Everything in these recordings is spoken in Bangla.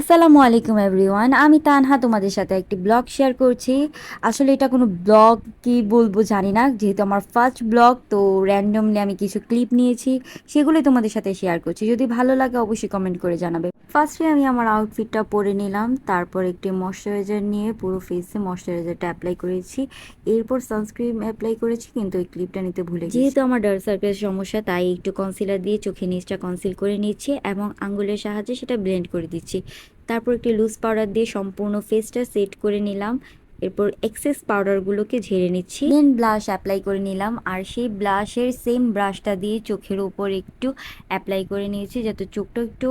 আসসালামু আলাইকুম এভরিওয়ান। আমি তানহা, তোমাদের সাথে একটি ব্লগ শেয়ার করছি। আসলে এটা কোনো ব্লগ কি বলব জানি না। যেহেতু আমার ফার্স্ট ব্লগ, তো র্যান্ডমলি আমি কিছু ক্লিপ নিয়েছি, সেগুলোই তোমাদের সাথে শেয়ার করছি। যদি ভালো লাগে, অবশ্যই কমেন্ট করে জানাবে। ফার্স্টে আমি আমার আউটফিটটা পরে নিলাম। তারপর একটি ময়শ্চারাইজার নিয়ে পুরো ফেসে ময়শ্চারাইজারটা অ্যাপ্লাই করেছি। এরপর সানস্ক্রিন অ্যাপ্লাই করেছি, কিন্তু এই ক্লিপটা নিতে ভুলে। যেহেতু আমার ডার্ক সার্কেল সমস্যা, তাই একটু কনসিলার দিয়ে চোখে নিচটা কনসিল করে নিচ্ছি এবং আঙ্গুলের সাহায্যে সেটা ব্লেন্ড করে দিচ্ছি। তারপর একটি লুজ পাউডার দিয়ে সম্পূর্ণ ফেসটা সেট করে নিলাম। এরপর এক্সেস পাউডারগুলোকে ঝেড়ে নিচ্ছি। দেন ব্লাশ অ্যাপ্লাই করে নিলাম। আর সেই ব্লাশের সেম ব্রাশটা দিয়ে চোখের উপর একটু অ্যাপ্লাই করে নিয়েছি যাতে চোখটা একটু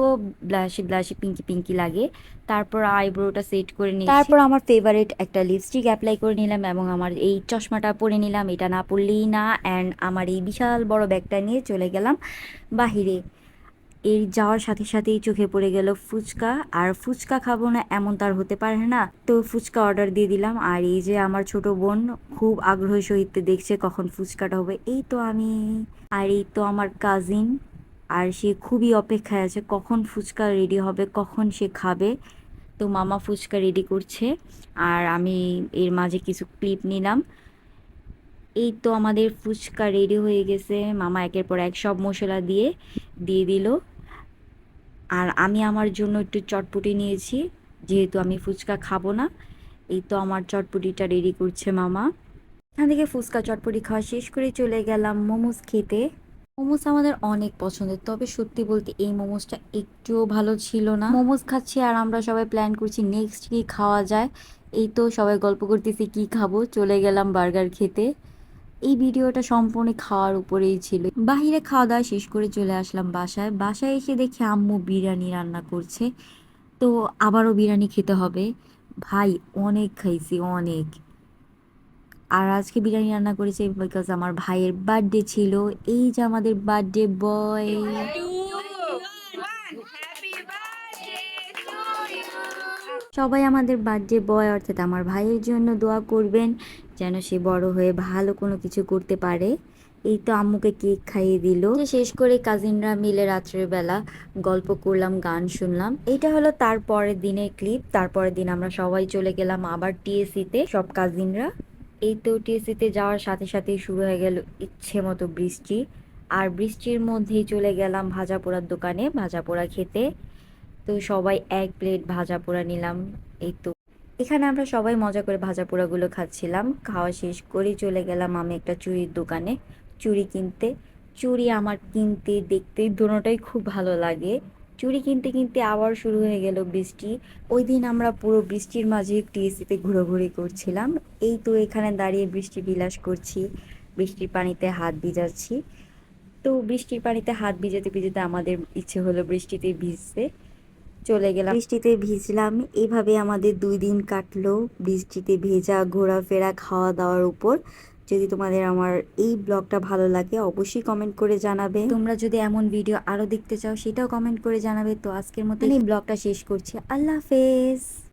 ব্লাশে ব্লাশে পিঙ্কি পিঙ্কি লাগে। তারপর আইব্রোটা সেট করে নিয়েছি। তারপর আমার ফেভারিট একটা লিপস্টিক অ্যাপ্লাই করে নিলাম এবং আমার এই চশমাটা পরে নিলাম। এটা না পরলেই না অ্যান্ড আমার এই বিশাল বড় ব্যাগটা নিয়ে চলে গেলাম বাহিরে। এর যাওয়ার সাথে সাথেই চোখে পড়ে গেল ফুচকা। আর ফুচকা খাব না এমন তার হতে পারে না। তো ফুচকা অর্ডার দিয়ে দিলাম। আর এই যে আমার ছোট বোন খুব আগ্রহ সহিত দেখছে কখন ফুচকাটা হবে, এই তো আমি। আর এই তো আমার কাজিন আর সে খুবই অপেক্ষায় আছে, কখন ফুচকা রেডি হবে, কখন সে খাবে। তো মামা ফুচকা রেডি করছে। আর আমি এর মাঝে কিছু ক্লিপ নিলাম। এই তো আমাদের ফুচকা রেডি হয়ে গেছে। মামা একের পর এক সব মশলা দিয়ে দিয়ে দিল। আর আমি আমার জন্য একটু চটপটি নিয়েছি, যেহেতু আমি ফুচকা খাব না। এই তো আমার চটপটিটা রেডি করছে মামা। এখান থেকে ফুচকা চটপটি খাওয়া শেষ করে চলে গেলাম মোমোস খেতে। মোমোস আমাদের অনেক পছন্দের, তবে সত্যি বলতে এই মোমোসটা একটুও ভালো ছিল না। মোমোস খাচ্ছি আর আমরা সবাই প্ল্যান করছি নেক্সট কি খাওয়া যায়। এই তো সবাই গল্প করতেছি কি খাব, চলে গেলাম বার্গার খেতে। এই ভিডিওটা সম্পূর্ণ খাওয়ার উপরেই ছিল। বাহিরে খাওয়া দাওয়া শেষ করে চলে আসলাম বাসায়। বাসায় এসে দেখি আম্মু বিরিয়ানি রান্না করছে। তো আবারও বিরিয়ানি খেতে হবে। ভাই, অনেক খাইছি, অনেক। আর আজকে বিরিয়ানি রান্না করেছে বিকজ আমার ভাইয়ের বার্থডে ছিল। এই যে আমাদের বার্থডে বয় সবাই আমাদের বার্থডে বয়, অর্থাৎ আমার ভাইয়ের জন্য দোয়া করবেন যেন সে বড় হয়ে ভালো কোনো কিছু করতে পারে। এই তো আম্মুকে কেক খাইয়ে দিল। শেষ করে কাজিনরা মিলে রাত্রের বেলা গল্প করলাম, গান শুনলাম। এটা হলো তারপরের দিনের ক্লিপ। তারপরের দিন আমরা সবাই চলে গেলাম আবার টিএসিতে সব কাজিনরা। এই তো টিএসিতে যাওয়ার সাথে সাথেই শুরু হয়ে গেল ইচ্ছে মতো বৃষ্টি। আর বৃষ্টির মধ্যেই চলে গেলাম ভাজা পোড়ার দোকানে ভাজা পোড়া খেতে। তো সবাই এক প্লেট ভাজা পোড়া নিলাম, এই তো। এখানে আমরা সবাই মজা করে ভাজা পোড়াগুলো খাচ্ছিলাম, খাওয়া শেষ করে চলে গেলাম আমি একটা চুড়ির দোকানে। চুড়ি কিনতে চুড়ি আমার কিনতে দেখতে দুটোটাই খুব ভালো লাগে। চুড়ি কিনতে কিনতে আবার শুরু হয়ে গেল বৃষ্টি। ওই দিন আমরা পুরো বৃষ্টির মাঝে টিএসিতে ঘোরাঘুরি করছিলাম। এই তো এখানে দাঁড়িয়ে বৃষ্টি বিলাস করছি, বৃষ্টির পানিতে হাত ভিজাচ্ছি। তো বৃষ্টির পানিতে হাত ভিজাতে ভিজাতে আমাদের ইচ্ছে হলো বৃষ্টিতে ভিজতে। চলে গেলাম। বৃষ্টিতে ভিজলাম। এইভাবে আমাদের দুই দিন কাটলো। বৃষ্টিতে ভেজা ঘোরাফেরা খাওয়া দাওয়ার উপর। যদি তোমাদের আমার এই ব্লগটা ভালো লাগে অবশ্যই কমেন্ট করে জানাবে। তোমরা যদি এমন ভিডিও আরও দেখতে চাও সেটাও কমেন্ট করে জানাবে। তো আজকের মতো এই ব্লগটা শেষ করছি। আল্লাহ হাফেজ।